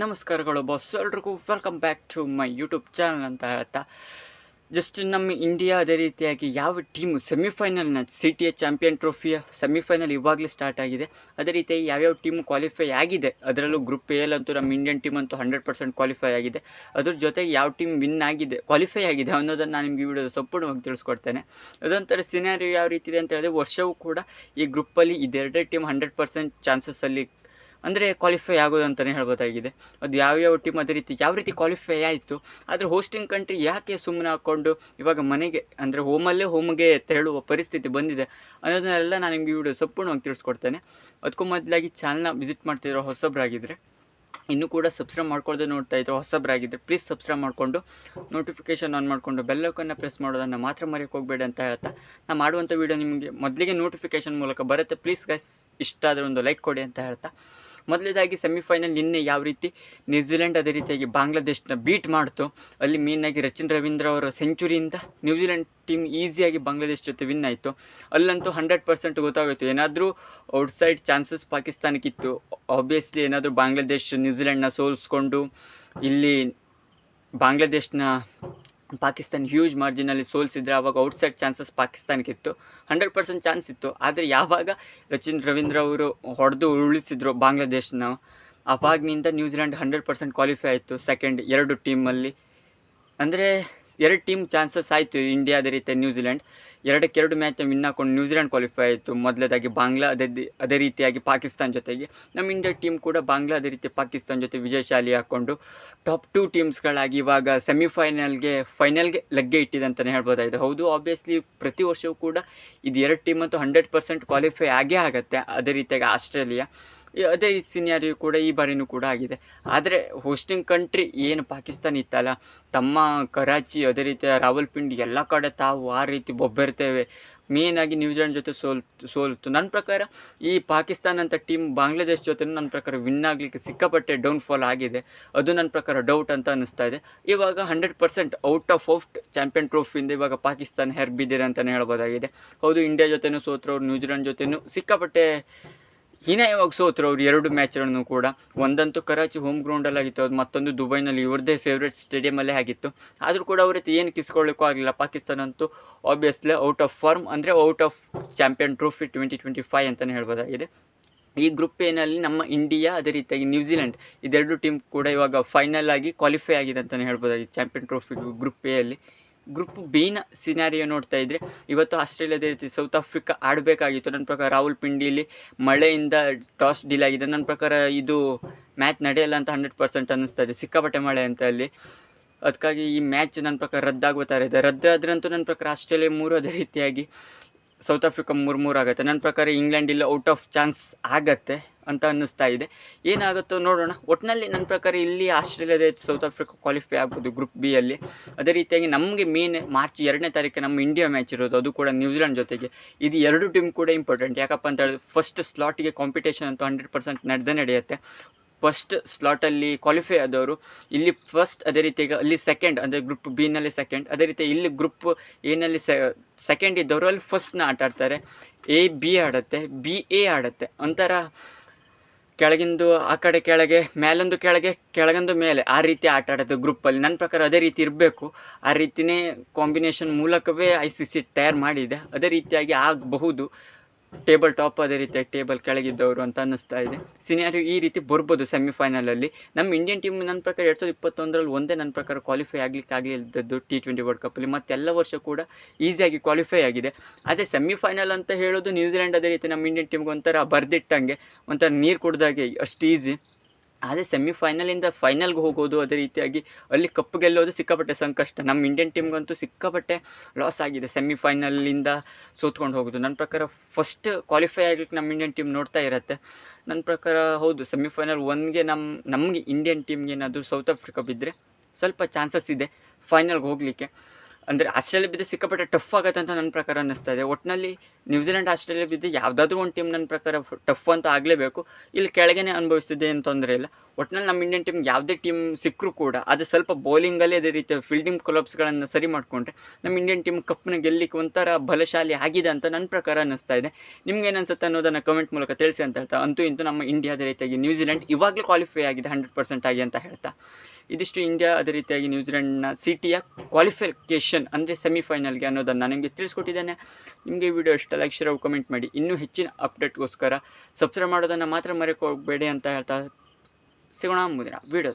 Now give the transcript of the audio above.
ನಮಸ್ಕಾರಗಳು ಬಾಸ್. ಎಲ್ರಿಗೂ welcome back to my YouTube channel ಅಂತ ಹೇಳ್ತಾ. ಜಸ್ಟ್ ನಮ್ಮ ಇಂಡಿಯಾ ಅದೇ ರೀತಿಯಾಗಿ ಯಾವ ಟೀಮು ಸೆಮಿಫೈನಲ್ನ ಸಿ ಟಿ ಎ ಚಾಂಪಿಯನ್ ಟ್ರೋಫಿಯ ಸೆಮಿಫೈನಲ್ ಇವಾಗಲೇ ಸ್ಟಾರ್ಟ್ ಆಗಿದೆ. ಅದೇ ರೀತಿಯಾಗಿ ಯಾವ್ಯಾವ ಟೀಮು ಕ್ವಾಲಿಫೈ ಆಗಿದೆ, ಅದರಲ್ಲೂ ಗ್ರೂಪ್ ಎಲ್ ಅಂತೂ ನಮ್ಮ ಇಂಡಿಯನ್ ಟೀಮ್ ಅಂತೂ ಹಂಡ್ರೆಡ್ ಪರ್ಸೆಂಟ್ ಕ್ವಾಲಿಫೈ ಆಗಿದೆ. ಅದ್ರ ಜೊತೆಗೆ ಯಾವ ಟೀಮ್ ವಿನ್ ಆಗಿದೆ ಕ್ವಾಲಿಫೈ ಆಗಿದೆ ಅನ್ನೋದನ್ನು ನಾನು ನಿಮಗೆ ವಿಡಿಯೋದ ಸಂಪೂರ್ಣವಾಗಿ ತಿಳಿಸ್ಕೊಡ್ತೇನೆ. ಅದೊಂಥರ ಸಿನಾರಿಯೋ ಯಾವ ರೀತಿ ಇದೆ ಅಂತ ಹೇಳಿದ್ರೆ ವರ್ಷವೂ ಕೂಡ ಈ ಗ್ರೂಪಲ್ಲಿ ಇದೆರಡೇ ಟೀಮ್ ಹಂಡ್ರೆಡ್ ಪರ್ಸೆಂಟ್ ಚಾನ್ಸಸ್ಸಲ್ಲಿ ಅಂದರೆ ಕ್ವಾಲಿಫೈ ಆಗೋದು ಅಂತಲೇ ಹೇಳ್ಬೋದಾಗಿದೆ. ಅದು ಯಾವ್ಯಾವ ಟೀಮ್ ಅದೇ ರೀತಿ ಯಾವ ರೀತಿ ಕ್ವಾಲಿಫೈ ಆಯಿತು, ಆದರೆ ಹೋಸ್ಟಿಂಗ್ ಕಂಟ್ರಿ ಯಾಕೆ ಸುಮ್ಮನೆ ಹಾಕ್ಕೊಂಡು ಇವಾಗ ಮನೆಗೆ, ಅಂದರೆ ಹೋಮಲ್ಲೇ ಹೋಮ್ಗೆ ತೆರಳುವ ಪರಿಸ್ಥಿತಿ ಬಂದಿದೆ ಅನ್ನೋದನ್ನೆಲ್ಲ ನಾನು ನಿಮಗೆ ವಿಡಿಯೋ ಸಂಪೂರ್ಣವಾಗಿ ತಿಳಿಸ್ಕೊಡ್ತೇನೆ. ಅದಕ್ಕೂ ಮೊದಲಾಗಿ ಚಾನಲ್ನ ವಿಸಿಟ್ ಮಾಡ್ತಿರೋ ಹೊಸಬ್ರಾಗಿದ್ದರೆ ಇನ್ನೂ ಕೂಡ ಸಬ್ಸ್ಕ್ರೈಬ್ ಮಾಡ್ಕೊಳ್ಳದೆ ನೋಡ್ತಾ ಇದ್ರು ಹೊಸಬ್ರಾಗಿದ್ದರೆ ಪ್ಲೀಸ್ ಸಬ್ಸ್ಕ್ರೈಬ್ ಮಾಡಿಕೊಂಡು ನೋಟಿಫಿಕೇಷನ್ ಆನ್ ಮಾಡಿಕೊಂಡು ಬೆಲ್ಲಕ್ಕನ್ನು ಪ್ರೆಸ್ ಮಾಡೋದನ್ನು ಮಾತ್ರ ಮರೆಯೋಕೆ ಹೋಗಬೇಡಿ ಅಂತ ಹೇಳ್ತಾ ನಾನು ಮಾಡುವಂಥ ವೀಡಿಯೋ ನಿಮಗೆ ಮೊದಲಿಗೆ ನೋಟಿಫಿಕೇಷನ್ ಮೂಲಕ ಬರುತ್ತೆ ಪ್ಲೀಸ್ ಗೈಸ್ ಇಷ್ಟ ಆದರೆ ಒಂದು ಲೈಕ್ ಕೊಡಿ ಅಂತ ಹೇಳ್ತಾ. ಮೊದಲೇದಾಗಿ ಸೆಮಿಫೈನಲ್ ನಿನ್ನೆ ಯಾವ ರೀತಿ ನ್ಯೂಜಿಲೆಂಡ್ ಅದೇ ರೀತಿಯಾಗಿ ಬಾಂಗ್ಲಾದೇಶನ ಬೀಟ್ ಮಾಡ್ತು, ಅಲ್ಲಿ ಮೇಯ್ನಾಗಿ ರಚಿನ್ ರವೀಂದ್ರ ಅವರ ಸೆಂಚುರಿಯಿಂದ ನ್ಯೂಜಿಲೆಂಡ್ ಟೀಮ್ ಈಸಿಯಾಗಿ ಬಾಂಗ್ಲಾದೇಶ ಜೊತೆ ವಿನ್ ಆಯಿತು. ಅಲ್ಲಂತೂ ಹಂಡ್ರೆಡ್ ಪರ್ಸೆಂಟ್ ಗೊತ್ತಾಗೋಯ್ತು. ಏನಾದರೂ ಔಟ್ಸೈಡ್ ಚಾನ್ಸಸ್ ಪಾಕಿಸ್ತಾನಕ್ಕಿತ್ತು. ಆಬ್ವಿಯಸ್ಲಿ ಏನಾದರೂ ಬಾಂಗ್ಲಾದೇಶ್ ನ್ಯೂಜಿಲೆಂಡ್ನ ಸೋಲಿಸ್ಕೊಂಡು ಇಲ್ಲಿ ಬಾಂಗ್ಲಾದೇಶನ ಪಾಕಿಸ್ತಾನ ಹ್ಯೂಜ್ ಮಾರ್ಜಿನಲ್ಲಿ ಸೋಲ್ಸಿದ್ರೆ ಆವಾಗ ಔಟ್ಸೈಡ್ ಚಾನ್ಸಸ್ ಪಾಕಿಸ್ತಾನಕ್ಕೆ ಇತ್ತು. ಹಂಡ್ರೆಡ್ ಪರ್ಸೆಂಟ್ ಚಾನ್ಸ್ ಇತ್ತು. ಆದರೆ ಯಾವಾಗ ರಚಿನ್ ರವೀಂದ್ರ ಅವರು ಹೊಡೆದು ಉರುಳಿಸಿದ್ರು ಬಾಂಗ್ಲಾದೇಶನ, ಅವಾಗಿನಿಂದ New Zealand hundred percent qualify ಆಯಿತು ಸೆಕೆಂಡ್ ಎರಡು ಟೀಮಲ್ಲಿ ಅಂದರೆ ಎರಡು ಟೀಮ್ ಚಾನ್ಸಸ್ ಆಯಿತು ಇಂಡಿಯಾ ಅದೇ ರೀತಿ ನ್ಯೂಜಿಲೆಂಡ್. ಎರಡಕ್ಕೆ ಎರಡು ಮ್ಯಾಚ್ ವಿನ್ ಹಾಕೊಂಡು ನ್ಯೂಜಿಲೆಂಡ್ ಕ್ವಾಲಿಫೈ ಆಯಿತು. ಮೊದಲದಾಗಿ ಬಾಂಗ್ಲಾ ಅದೇ ಅದೇ ರೀತಿಯಾಗಿ ಪಾಕಿಸ್ತಾನ ಜೊತೆಗೆ. ನಮ್ಮ ಇಂಡಿಯಾ ಟೀಮ್ ಕೂಡ ಬಾಂಗ್ಲಾ ಅದೇ ರೀತಿ ಪಾಕಿಸ್ತಾನ ಜೊತೆ ವಿಜಯಶಾಲಿ ಹಾಕ್ಕೊಂಡು ಟಾಪ್ ಟೂ ಟೀಮ್ಸ್ಗಳಾಗಿ ಇವಾಗ ಸೆಮಿಫೈನಲ್ಗೆ ಫೈನಲ್ಗೆ ಲಗ್ಗೆ ಇಟ್ಟಿದೆ ಅಂತಲೇ ಹೇಳ್ಬೋದಾಗಿದೆ. ಹೌದು ಆಬ್ವಿಯಸ್ಲಿ ಪ್ರತಿ ವರ್ಷವೂ ಕೂಡ ಇದು ಎರಡು ಟೀಮ್ ಅಂತೂ ಹಂಡ್ರೆಡ್ ಪರ್ಸೆಂಟ್ ಕ್ವಾಲಿಫೈ ಆಗೇ ಆಗುತ್ತೆ. ಅದೇ ರೀತಿಯಾಗಿ ಆಸ್ಟ್ರೇಲಿಯಾ. ಅದೇ ಸಿನಿಯಾರಿಯು ಕೂಡ ಈ ಬಾರಿನೂ ಕೂಡ ಆಗಿದೆ. ಆದರೆ ಹೋಸ್ಟಿಂಗ್ ಕಂಟ್ರಿ ಏನು ಪಾಕಿಸ್ತಾನ ಇತ್ತಲ್ಲ, ತಮ್ಮ ಕರಾಚಿ ಅದೇ ರೀತಿಯ ರಾವಲ್ಪಿಂಡಿ ಎಲ್ಲ ಕಡೆ ತಾವು ಆ ರೀತಿ ಬೊಬ್ಬೆರ್ತೇವೆ. ಆಗಿ ನ್ಯೂಜಿಲೆಂಡ್ ಜೊತೆ ಸೋಲ್ತು ಸೋಲ್ತು. ನನ್ನ ಪ್ರಕಾರ ಈ ಪಾಕಿಸ್ತಾನ ಅಂತ ಟೀಮ್ ಬಾಂಗ್ಲಾದೇಶ್ ಜೊತೆ ನನ್ನ ಪ್ರಕಾರ ವಿನ್ ಆಗಲಿಕ್ಕೆ ಸಿಕ್ಕಾಪಟ್ಟೆ ಡೌನ್ಫಾಲ್ ಆಗಿದೆ. ಅದು ನನ್ನ ಪ್ರಕಾರ ಡೌಟ್ ಅಂತ ಅನ್ನಿಸ್ತಾ ಇದೆ. ಇವಾಗ hundred percent out of out champion ಟ್ರೋಫಿಯಿಂದ ಇವಾಗ ಪಾಕಿಸ್ತಾನ ಹೆರ್ ಬಿದ್ದಿದೆ ಅಂತಲೇ ಹೇಳ್ಬೋದಾಗಿದೆ. ಹೌದು ಇಂಡಿಯಾ ಜೊತೆನೂ ಸೋತ್ರವ್ರು ನ್ಯೂಜಿಲೆಂಡ್ ಜೊತೆನೂ ಸಿಕ್ಕಾಪಟ್ಟೆ ಹೀನಾಯವಾಗಿ ಸೋತರು ಅವ್ರು ಎರಡು ಮ್ಯಾಚ್ಗಳನ್ನು ಕೂಡ? ಒಂದಂತೂ ಕರಾಚಿ ಹೋಮ್ ಗ್ರೌಂಡಲ್ಲಿ ಆಗಿತ್ತು, ಅದು ಮತ್ತೊಂದು ದುಬೈನಲ್ಲಿ ಇವ್ರದ್ದೇ ಫೇವ್ರೇಟ್ ಸ್ಟೇಡಿಯಮಲ್ಲೇ ಆಗಿತ್ತು. ಆದರೂ ಕೂಡ ಅವ್ರ ಏನು ಕಿಸ್ಕೊಳ್ಳೋಕ್ಕೂ ಆಗಲಿಲ್ಲ. ಪಾಕಿಸ್ತಾನ ಅಂತೂ ಆಬ್ವಿಯಸ್ಲಿ ಔಟ್ ಆಫ್ ಫಾರ್ಮ್ ಅಂದರೆ out of champion trophy twenty twenty five ಅಂತಲೇ ಹೇಳ್ಬೋದಾಗಿದೆ ಈ ಗ್ರೂಪ್ ಎನಲ್ಲಿ ನಮ್ಮ ಇಂಡಿಯಾ ಅದೇ ರೀತಿಯಾಗಿ ನ್ಯೂಜಿಲೆಂಡ್ ಇದೆರಡು ಟೀಮ್ ಕೂಡ ಇವಾಗ ಫೈನಲ್ ಆಗಿ ಕ್ವಾಲಿಫೈ ಆಗಿದೆ ಅಂತಲೇ ಹೇಳ್ಬೋದಾಗಿದೆ ಚಾಂಪಿಯನ್ ಟ್ರೋಫಿ ಗ್ರೂಪ್ ಎ ಅಲ್ಲಿ? ಗ್ರೂಪ್ ಬಿನ ಸಿನಾರಿಯೋ ನೋಡ್ತಾ ಇದ್ದರೆ ಇವತ್ತು ಆಸ್ಟ್ರೇಲಿಯಾದ ರೀತಿ ಸೌತ್ ಆಫ್ರಿಕಾ ಆಡಬೇಕಾಗಿತ್ತು. ನನ್ನ ಪ್ರಕಾರ ರಾಹುಲ್ ಪಿಂಡಿಯಲ್ಲಿ ಮಳೆಯಿಂದ ಟಾಸ್ ಡೀಲ್ ಆಗಿದೆ. ನನ್ನ ಪ್ರಕಾರ ಇದು ಮ್ಯಾಚ್ ನಡೆಯಲ್ಲ ಅಂತ ಹಂಡ್ರೆಡ್ ಪರ್ಸೆಂಟ್ ಅನ್ನಿಸ್ತಾ ಇದೆ. ಸಿಕ್ಕಾಪಟ್ಟೆ ಮಳೆ ಅಂತ ಅಲ್ಲಿ. ಅದಕ್ಕಾಗಿ ಈ ಮ್ಯಾಚ್ ನನ್ನ ಪ್ರಕಾರ ರದ್ದಾಗುತ್ತಾರೆ ಇದೆ. ರದ್ದಾದ್ರಂತೂ ನನ್ನ ಪ್ರಕಾರ ಆಸ್ಟ್ರೇಲಿಯಾ ಮೂರು ಅದೇ ರೀತಿಯಾಗಿ ಸೌತ್ ಆಫ್ರಿಕಾ ಮೂರು ಮೂರು ಆಗುತ್ತೆ. ನನ್ನ ಪ್ರಕಾರ ಇಂಗ್ಲೆಂಡ್ ಇಲ್ಲ ಔಟ್ ಆಫ್ ಚಾನ್ಸ್ ಆಗತ್ತೆ ಅಂತ ಅನ್ನಿಸ್ತಾ ಇದೆ. ಏನಾಗುತ್ತೋ ನೋಡೋಣ. ಒಟ್ಟಿನಲ್ಲಿ ನನ್ನ ಪ್ರಕಾರ ಇಲ್ಲಿ ಆಸ್ಟ್ರೇಲಿಯಾದ ಸೌತ್ ಆಫ್ರಿಕಾ ಕ್ವಾಲಿಫೈ ಆಗ್ಬೋದು ಗ್ರೂಪ್ ಬಿ ಅಲ್ಲಿ. ಅದೇ ರೀತಿಯಾಗಿ ನಮಗೆ ಮೇನ್ ಮಾರ್ಚ್ ಎರಡನೇ ತಾರೀಕು ನಮ್ಮ ಇಂಡಿಯಾ ಮ್ಯಾಚ್ ಇರೋದು. ಅದು ಕೂಡ ನ್ಯೂಜಿಲೆಂಡ್ ಜೊತೆಗೆ. ಇದು ಎರಡು ಟೀಮ್ ಕೂಡ ಇಂಪಾರ್ಟೆಂಟ್ ಯಾಕಪ್ಪ ಅಂತ ಹೇಳಿದ್ರೆ ಫಸ್ಟ್ ಸ್ಲಾಟಿಗೆ ಕಾಂಪಿಟೇಷನ್ ಅಂತೂ ಹಂಡ್ರೆಡ್ ಪರ್ಸೆಂಟ್ ನಡೆದೇ ನಡೆಯುತ್ತೆ. ಫಸ್ಟ್ ಸ್ಲಾಟಲ್ಲಿ ಕ್ವಾಲಿಫೈ ಆದವರು, ಇಲ್ಲಿ ಫಸ್ಟ್ ಅದೇ ರೀತಿಯಾಗಿ ಅಲ್ಲಿ ಸೆಕೆಂಡ್ ಅಂದರೆ ಗ್ರೂಪ್ ಬಿನಲ್ಲಿ ಸೆಕೆಂಡ್ ಅದೇ ರೀತಿ ಇಲ್ಲಿ ಗ್ರೂಪ್ ಎನಲ್ಲಿ ಸೆಕೆಂಡ್ ಇದ್ದವರು ಅಲ್ಲಿ ಫಸ್ಟ್ನ ಆಟ ಆಡ್ತಾರೆ. ಎ ಬಿ ಆಡುತ್ತೆ ಬಿ ಎ ಆಡುತ್ತೆ. ಒಂಥರ ಕೆಳಗಿಂದು ಆ ಕಡೆ ಕೆಳಗೆ, ಮೇಲೊಂದು ಕೆಳಗೆ, ಕೆಳಗೊಂದು ಮೇಲೆ ಆ ರೀತಿ ಆಟ ಆಡೋದು ಗ್ರೂಪಲ್ಲಿ ನನ್ನ ಪ್ರಕಾರ ಅದೇ ರೀತಿ ಇರಬೇಕು. ಆ ರೀತಿಯೇ ಕಾಂಬಿನೇಷನ್ ಮೂಲಕವೇ ಐ ಸಿ ಸಿ ತಯಾರು ಮಾಡಿದೆ. ಅದೇ ರೀತಿಯಾಗಿ ಆಗಬಹುದು. ಟೇಬಲ್ ಟಾಪ್ ಅದೇ ರೀತಿಯಾಗಿ ಟೇಬಲ್ ಕೆಳಗಿದ್ದವರು ಅಂತ ಅನ್ನಿಸ್ತಾ ಇದೆ. ಸಿನಿಯರು ಈ ರೀತಿ ಬರ್ಬೋದು ಸೆಮಿಫೈನಲಲ್ಲಿ ನಮ್ಮ ಇಂಡಿಯನ್ ಟೀಮ್ ನನ್ನ ಪ್ರಕಾರ ಎರಡು ಸಾವಿರದ ಇಪ್ಪತ್ತೊಂದರಲ್ಲಿ ಒಂದೇ ನನ್ನ ಪ್ರಕಾರ ಕ್ವಾಲಿಫೈ ಆಗಲಿಕ್ಕೆ ಆಗಲಿದ್ದದ್ದು ಟಿ ಟ್ವೆಂಟಿ ವರ್ಲ್ಡ್ ಕಪ್ಪಲ್ಲಿ ಮತ್ತೆ ಎಲ್ಲ ವರ್ಷ ಕೂಡ ಈಸಿಯಾಗಿ ಕ್ವಾಲಿಫೈ ಆಗಿದೆ. ಅದೇ ಸೆಮಿಫೈನಲ್ ಅಂತ ಹೇಳೋದು ನ್ಯೂಜಿಲೆಂಡ್ ಅದೇ ರೀತಿ ನಮ್ಮ ಇಂಡಿಯನ್ ಟೀಮ್ಗೆ ಒಂಥರ ಬರ್ದಿಟ್ಟಂಗೆ, ಒಂಥರ ನೀರು ಕುಡ್ದಾಗೆ ಅಷ್ಟು ಈಸಿ ಅದೇ ಸೆಮಿಫೈನಲಿಂದ ಫೈನಲ್ಗೆ ಹೋಗೋದು ಅದೇ ರೀತಿಯಾಗಿ ಅಲ್ಲಿ ಕಪ್ ಗೆಲ್ಲೋದು ಸಿಕ್ಕಾಪಟ್ಟೆ ಸಂಕಷ್ಟ. ನಮ್ಮ ಇಂಡಿಯನ್ ಟೀಮ್ಗಂತೂ ಸಿಕ್ಕಾಪಟ್ಟೆ ಲಾಸ್ ಆಗಿದೆ ಸೆಮಿಫೈನಲಿಂದ ಸೋತ್ಕೊಂಡು ಹೋಗೋದು. ನನ್ನ ಪ್ರಕಾರ ಫಸ್ಟ್ ಕ್ವಾಲಿಫೈ ಆಗಲಿಕ್ಕೆ ನಮ್ಮ ಇಂಡಿಯನ್ ಟೀಮ್ ನೋಡ್ತಾ ಇರುತ್ತೆ. ನನ್ನ ಪ್ರಕಾರ ಹೌದು ಸೆಮಿಫೈನಲ್ ಒನ್ಗೆ ನಮ್ಮ ನಮಗೆ ಇಂಡಿಯನ್ ಟೀಮ್ಗೆ ಏನಾದರೂ ಸೌತ್ ಆಫ್ರಿಕಾ ಬಿದ್ದರೆ ಸ್ವಲ್ಪ ಚಾನ್ಸಸ್ ಇದೆ ಫೈನಲ್ಗೆ ಹೋಗಲಿಕ್ಕೆ. ಅಂದರೆ ಆಸ್ಟ್ರೇಲಿಯಾ ಬಿದ್ದರೆ ಸಿಕ್ಕಾಪಟ್ಟೆ ಟಫ್ ಆಗುತ್ತೆ ಅಂತ ನನ್ನ ಪ್ರಕಾರ ಅನ್ನಿಸ್ತಾ ಇದೆ. ಒಟ್ಟಿನಲ್ಲಿ ನ್ಯೂಜಿಲೆಂಡ್ ಆಸ್ಟ್ರೇಲಿಯಾ ಬಿದ್ದು ಯಾವುದಾದ್ರೂ ಒಂದು ಟೀಮ್ ನನ್ನ ಪ್ರಕಾರ ಟಫ್ ಅಂತ ಆಗಲೇಬೇಕು. ಇಲ್ಲಿ ಕೆಳಗೇನೆ ಅನುಭವಿಸಿದೆ ಏನು ತೊಂದರೆ ಇಲ್ಲ. ಒಟ್ಟಿನಲ್ಲಿ ನಮ್ಮ ಇಂಡಿಯನ್ ಟೀಮ್ ಯಾವುದೇ ಟೀಮ್ ಸಿಕ್ಕರೂ ಕೂಡ ಅದು ಸ್ವಲ್ಪ ಬೌಲಿಂಗಲ್ಲಿ ಅದೇ ರೀತಿಯ ಫೀಲ್ಡಿಂಗ್ ಕೊಲಾಪ್ಸ್ಗಳನ್ನು ಸರಿ ಮಾಡಿಕೊಂಡ್ರೆ ನಮ್ಮ ಇಂಡಿಯನ್ ಟೀಮ್ ಕಪ್ನ ಗೆಲ್ಲಿಕ್ಕೆ ಒಂಥರ ಬಲಶಾಲಿ ಆಗಿದೆ ಅಂತ ನನ್ನ ಪ್ರಕಾರ ಅನ್ನಿಸ್ತಾ ಇದೆ. ನಿಮ್ಗೆ ಏನು ಅನ್ಸುತ್ತೆ ಅನ್ನೋದನ್ನು ಕಮೆಂಟ್ ಮೂಲಕ ತಿಳಿಸಿ ಅಂತ ಹೇಳ್ತಾ, ಅಂತೂ ಇಂತೂ ನಮ್ಮ ಇಂಡಿಯಾದ ರೀತಿಯಾಗಿ ನ್ಯೂಜಿಲೆಂಡ್ ಇವಾಗಲೇ ಕ್ವಾಲಿಫೈ ಆಗಿದೆ ಹಂಡ್ರೆಡ್ ಪರ್ಸೆಂಟ್ ಆಗಿ ಅಂತ ಹೇಳ್ತಾ. ಇದಿಷ್ಟು ಇಂಡಿಯಾ ಅದೇ ರೀತಿಯಾಗಿ ನ್ಯೂಜಿಲೆಂಡ್ನ ಸಿಟಿಯ ಕ್ವಾಲಿಫಿಕೇಷನ್ ಅಂದರೆ ಸೆಮಿಫೈನಲ್ಗೆ ಅನ್ನೋದನ್ನು ನಿಮಗೆ ತಿಳಿಸ್ಕೊಟ್ಟಿದ್ದೇನೆ. ನಿಮಗೆ ವಿಡಿಯೋ ಇಷ್ಟ ಲೈಕ್ ಶೇರ್ ಕಮೆಂಟ್ ಮಾಡಿ. ಇನ್ನೂ ಹೆಚ್ಚಿನ ಅಪ್ಡೇಟ್ಗೋಸ್ಕರ ಸಬ್ಸ್ಕ್ರೈಬ್ ಮಾಡೋದನ್ನು ಮಾತ್ರ ಮರೆಕೋಗಬೇಡಿ ಅಂತ ಹೇಳ್ತಾ ಸಿಗೋಣ ಮುಂದಿನ ವಿಡಿಯೋ